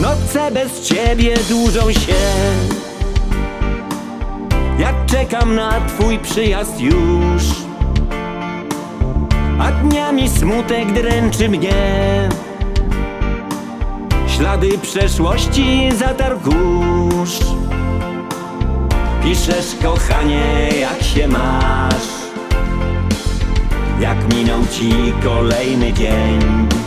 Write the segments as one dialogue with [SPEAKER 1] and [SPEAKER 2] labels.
[SPEAKER 1] Noce bez ciebie dłużą się. Jak czekam na twój przyjazd już. A dniami smutek dręczy mnie. Ślady przeszłości zatarł kurz. Piszesz kochanie jak się masz. Jak minął ci kolejny dzień. Ja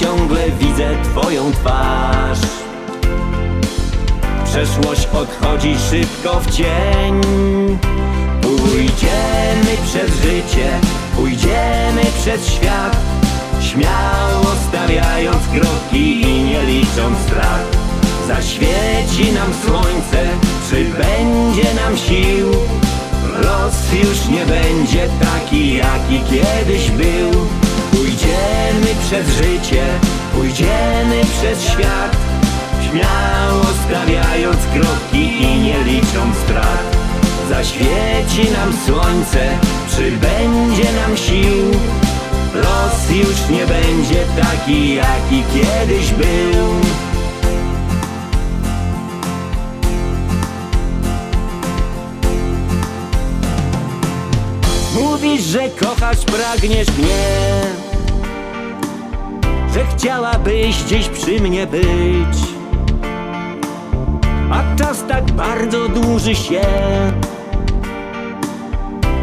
[SPEAKER 1] ciągle widzę twoją twarz. Przeszłość odchodzi szybko w cień. Pójdziemy przez życie, pójdziemy przez świat. Śmiało stawiając kroki i nie licząc strat. Zaświeci nam słońce, przybędzie nam sił? Los już nie będzie taki, jaki kiedyś był przez życie, pójdziemy przez świat Śmiało stawiając kroki i nie licząc strat. Zaświeci nam słońce, przybędzie nam sił. Los już nie będzie taki, jaki kiedyś był. Mówisz, że kochasz, pragniesz mnie Że chciałabyś dziś przy mnie być. A czas tak bardzo dłuży się.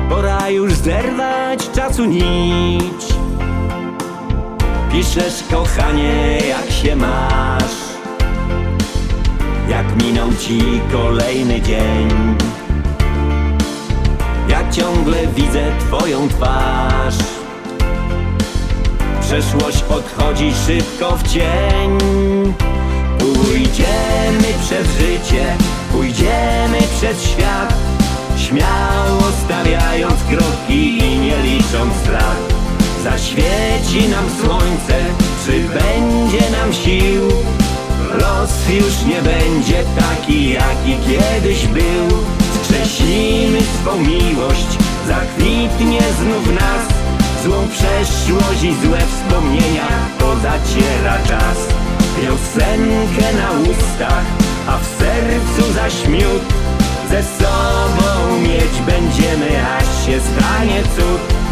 [SPEAKER 1] Pora już zerwać czasu nić. Piszesz kochanie jak się masz. Jak minął ci kolejny dzień. Ja ciągle widzę twoją twarz Przeszłość odchodzi szybko w cień. Pójdziemy przez życie, pójdziemy przez świat Śmiało stawiając kroki i nie licząc strat. Zaświeci nam słońce, przybędzie nam sił? Los już nie będzie taki, jaki kiedyś był. Skrzesimy swą miłość, zakwitnie znów nas Złą przeszłość i złe wspomnienia pozaciera czas. Piosenkę na ustach A w sercu zaś miód Ze sobą mieć będziemy Aż się stanie cud.